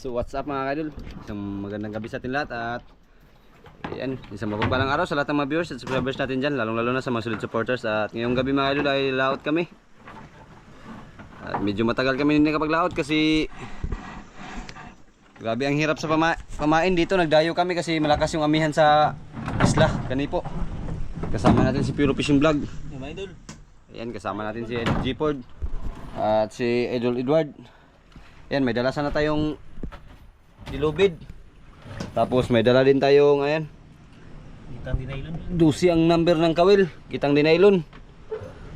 So what's up mga kadol? Isang magandang gabi sa atin lahat at Ayan, isang mapagpalang araw sa lahat ng mga viewers at subscribers natin dyan Lalong lalo na sa mga solid supporters At ngayong gabi mga kadol ay laot kami At medyo matagal kami hindi nakapaglaot kasi Grabe ang hirap sa pama pamain dito Nagdayo kami kasi malakas yung amihan sa isla Kani po Kasama natin si Puro Fishing Vlog. Ayan, kasama natin si Ed G. Ford at si Idol Edward. Ayan, may dala sana tayong dilubid. Tapos may dala din tayong, ayan, Kitang dinailon. dusi ang number ng kawil. Kitang dinailon.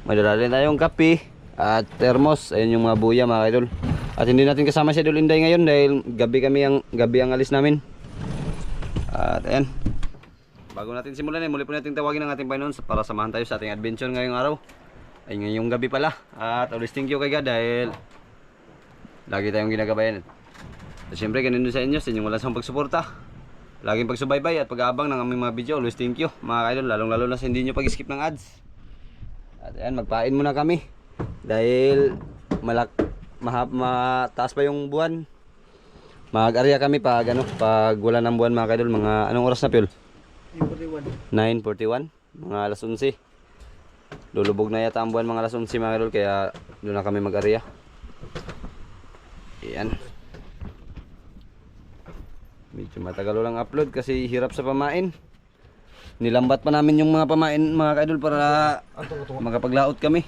May dala din tayong kape at thermos. Ayan yung mga buya mga idol. At hindi natin kasama si Idol Inday ngayon dahil gabi kami ang gabi ang alis namin. At ayan. Bago natin simulan eh, muli po natin tawagin ang ating Panginoon para samahan tayo sa ating adventure ngayong araw. Ay ngayong gabi pala. At always thank you kay God dahil lagi tayong ginagabayan. At syempre ganun din sa inyo, sa inyong walang sawang pagsuporta. Laging pagsubaybay at pag-aabang ng aming mga video. Always thank you mga kaidol, lalong lalo na sa hindi nyo pag-skip ng ads. At ayan, magpain muna kami. Dahil malak mahap mataas pa yung buwan. Mag-area kami pag ano, pag wala ng buwan mga kaidol, mga anong oras na pil? Yung 41. 9.41, mga alas 11. Lulubog na yata ang buwan mga alas 11 mga kaidol, kaya doon na kami mag-area. Ayan. Medyo matagal lang upload kasi hirap sa pamain. Nilambat pa namin yung mga pamain mga kaidol para makapaglaot kami.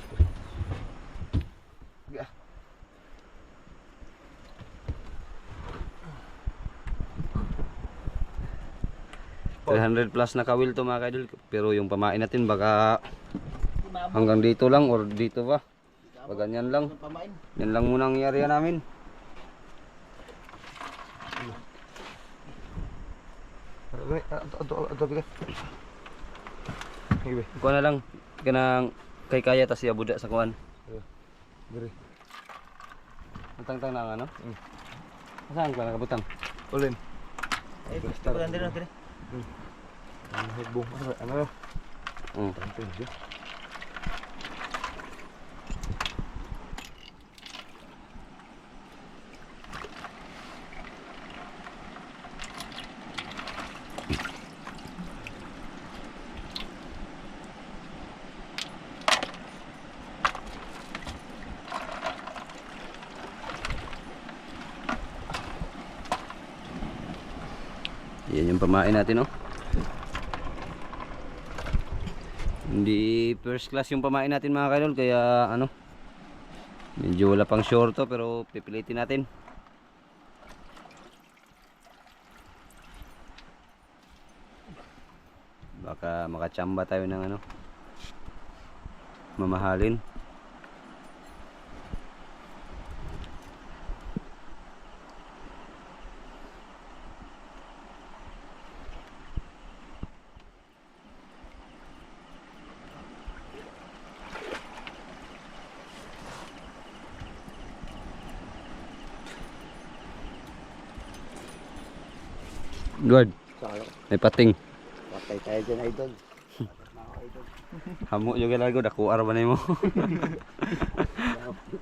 Three hundred plus na kawil to mga kaidol pero yung pamain natin baka hanggang dito lang or dito pa. Pag ganyan lang. Yan lang muna ang area namin. Kuha na lang kanang kay kaya tas iya buda sa kuan. Diri. Tang-tang na ang ano? Saan ka nakabutang? Ulin. Ay, tubulan din natin. Ang headbong. Ano? Ano? Mm. Tanto yun. Pamain natin, oh. Hindi first class yung pamain natin mga kaidol, kaya ano, medyo wala pang shorto pero pipilitin natin. Baka makachamba tayo ng ano, mamahalin. Saka May pating. patay tayo dyan idol. Hamo juga lagu dah kuar ba mo.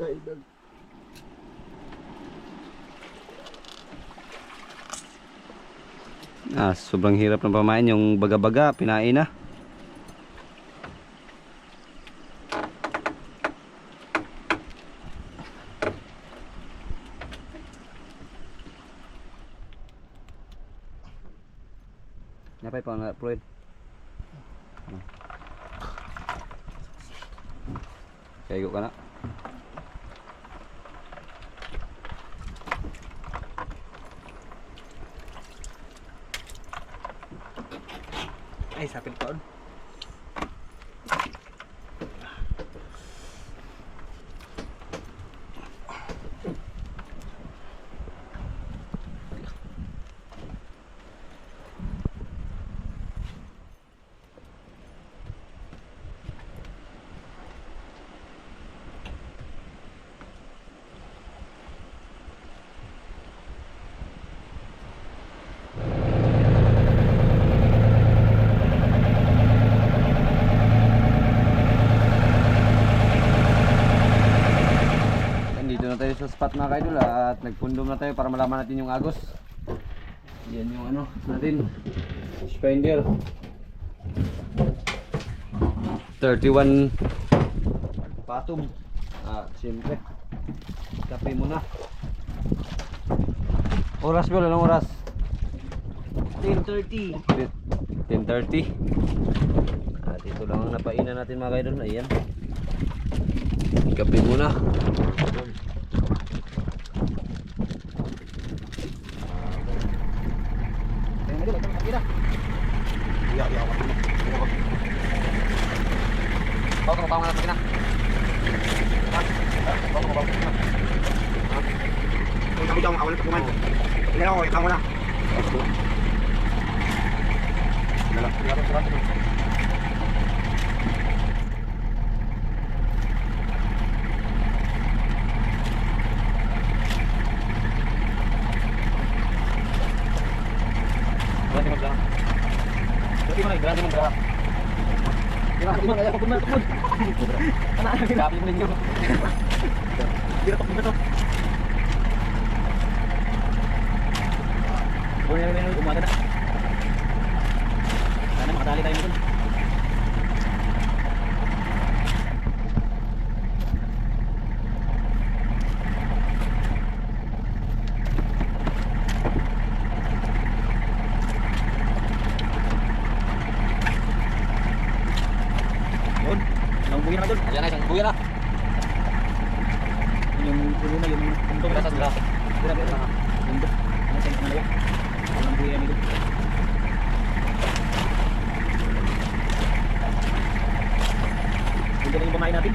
idol. ah, sobrang hirap ng pamain yung baga-baga, pinain na. Napay pa na Floyd. Kaya ka na. Ay, sapil pa on. mga kaidol at nagpundong na tayo para malaman natin yung agos. Yan yung ano natin. Spender. 31 patum. Ah, siyempre. Kape muna. Oras ko, anong oras? 10.30. 10.30 At ito lang ang napainan natin mga kaidol Ayan Kape muna Bawa ka mabawa na natin na Bawa ka mabawa na Kung kami daw makawala sa kuman. Ilan ako, ikaw mo na. Dala, dala, dala. Berarti mo dala Berarti mo na, berarti mo dala Berarti mo, kaya ko kumatukod Berarti mo ninyo Dito pa to. Buwan na rin umaga na. Sana makadali tayo dun. Yun. Ang buhay na dun. Ayan na, isang buya na Yung puno na yung puntong Berasa dala Grabe na. Mundo. Ano sa mga lawa? Ang buhay na dun. Pamain natin.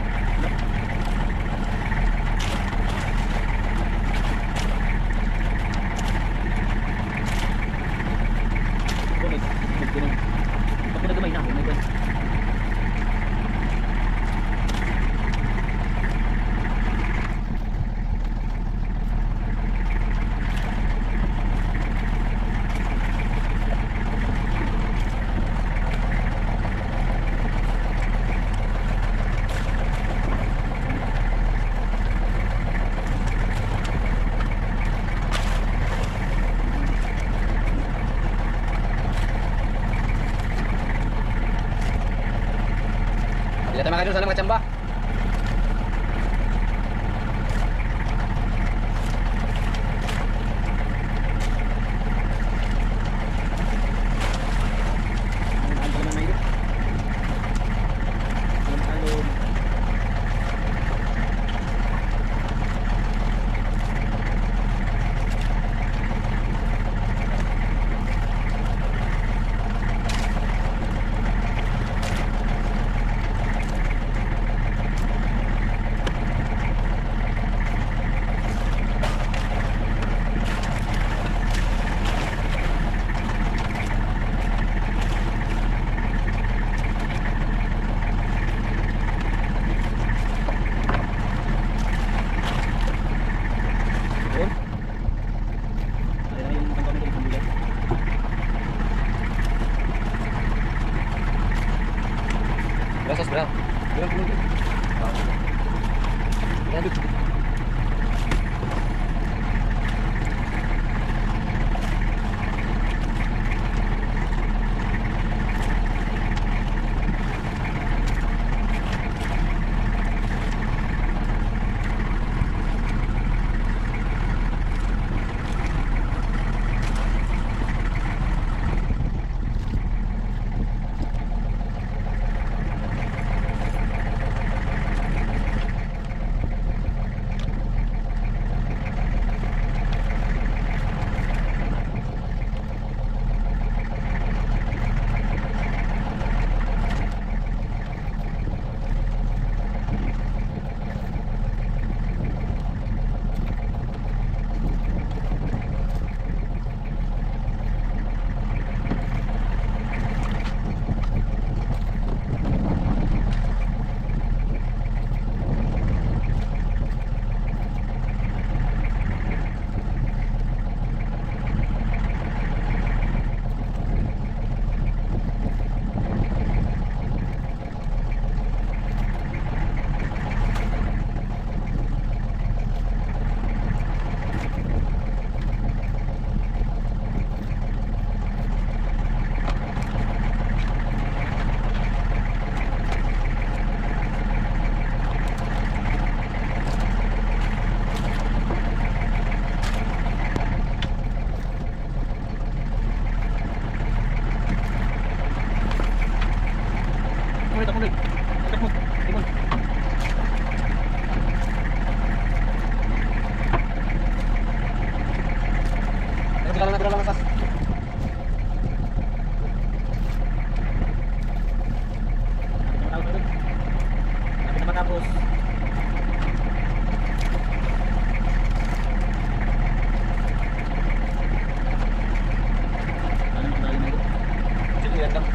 dagang.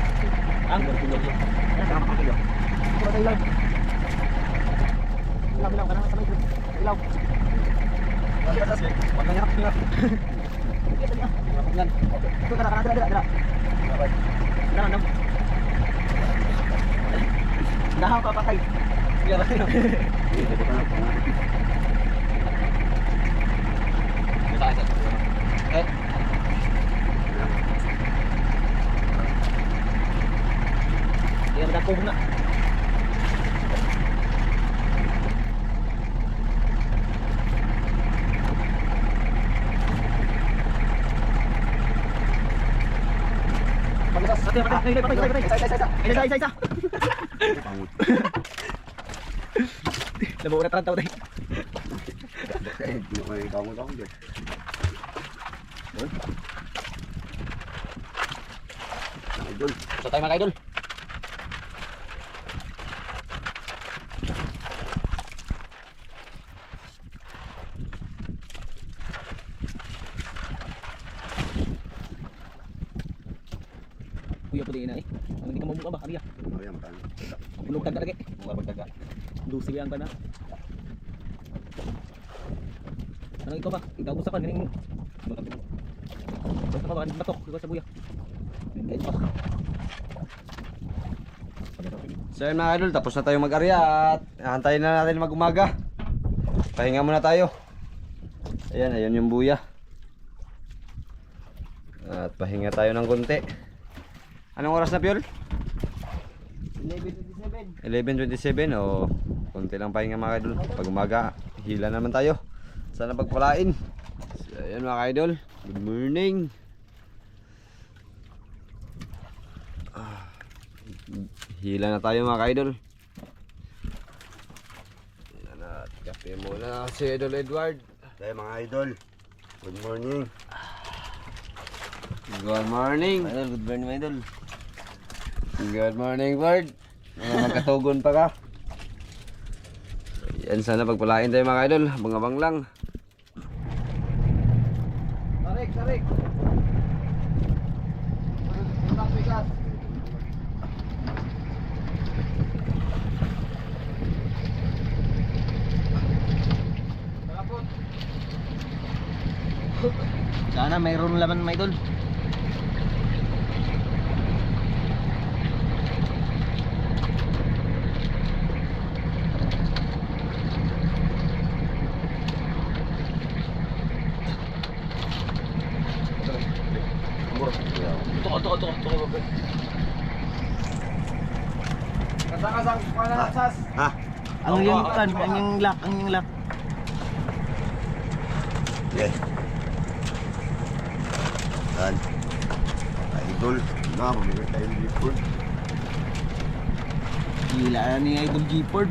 Ang gulog yun. Ano ka makakayo? Puro tayo lang. Ilaw, ilaw ka na sa may gulog. Ilaw. Wala ka sa Wag nang hirap. Yan. Ito kana kana dira dira dira. Dira nam. Nahaw papatay. Ya. Isa. Labo na tarantaw tayo. Eh, hindi ko may kamu dyan. Ang idol. so tayo mga idol. Kuya pudi ina eh. Ang hindi ka mabuka ba? Kariya. Oh, yan, matalo. Ang bulog tagda lagi. Mga pagdaga. Lusi yang ba na? Ano ikaw ba? Ikaw gusto ka ganing Basta ka ba ganing batok ikaw sa buya. Hindi pa. So yun mga idol, tapos na tayo mag-arya at antayin na natin mag-umaga. Pahinga muna tayo. Ayan, ayan yung buya. At pahinga tayo ng konti. Anong oras na Piol? 11:27. 11.27 o konti lang pahinga mga idol. Pag umaga, hila naman tayo. Sana pagpalain. So, ayan mga idol. Good morning. Ah, hila na tayo mga idol. Kape muna si Idol Edward. Tayo mga idol. Good morning. Good morning. Idol, good morning idol. Good morning, Bird. Mga magkatugon pa ka. Yan, sana pagpalain tayo mga idol. Abang-abang lang. Tarik, tarik. Tarik. Sana mayroon laman mga idol. Kasang-kasang, pala Ah. sas. Ha? Ang yung kan, ang yung lock, ang yung lock. Yes. Yan. Idol. Na, bumili tayo ng report. Gila na ni Idol G-Ford.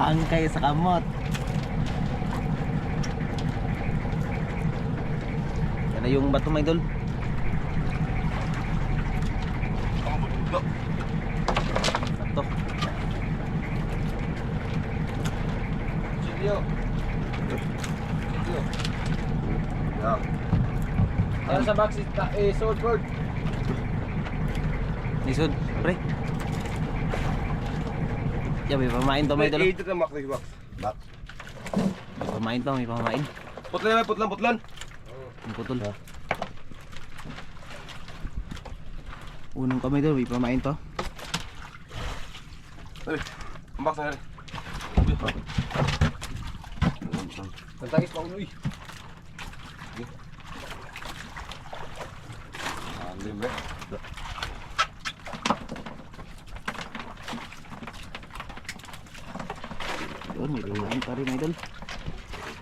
Hangkay sa kamot. Yan na yung bato mga idol. Bato. Silyo. Yan. Ayan sa box, eh, swordboard. Nisod, pre. Yan, may pamain to mga idol. Ito na Max box. Box. May pamain to, may pamain. Putlan na, putlan, putlan. Ang putol. Unang kamay daw, may pamain to. Ang box na rin. Tantagis pa uloy. Ah, libre. pa rin idol.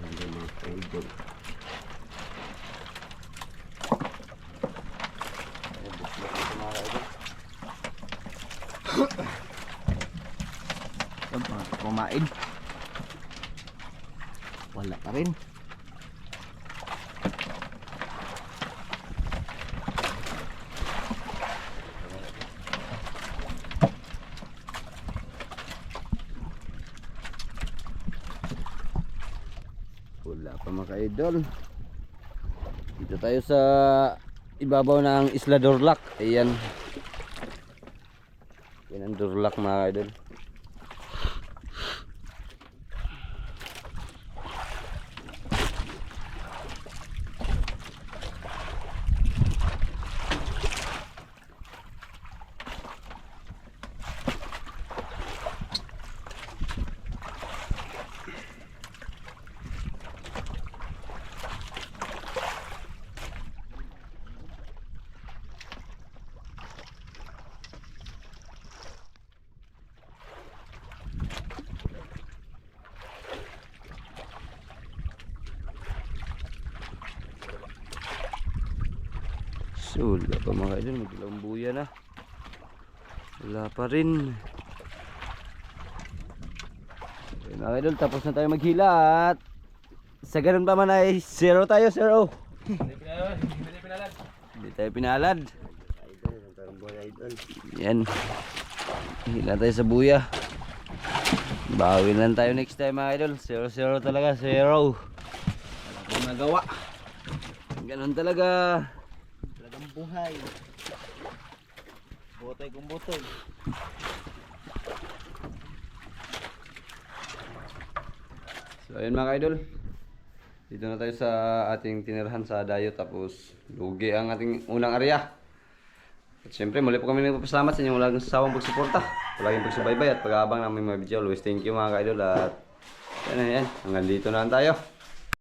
Idol mga idol Kumain. Wala pa rin. Idol. Dito tayo sa ibabaw ng Isla Dorlac. Ayan. Yan ang Dorlac mga idol. So, wala pa mga idol, magdalawang buya na. Wala pa rin. Okay, mga idol, tapos na tayo maghila at sa ganun pa man ay zero tayo, zero. Hindi tayo pinalad. Yan. Hila tayo sa buya. Bawi lang tayo next time mga idol. Zero, zero talaga, zero. Wala nagawa. Ganun talaga. Buhay. Botoy kung botoy. So ayun mga idol. Dito na tayo sa ating tinirahan sa Dayo tapos lugi ang ating unang area. At syempre muli po kami nagpapasalamat sa inyong walang sawang pagsuporta. Palaging pagsubaybay at pag-aabang namin mga video. Always thank you mga idol at yan yan. Hanggang dito na tayo.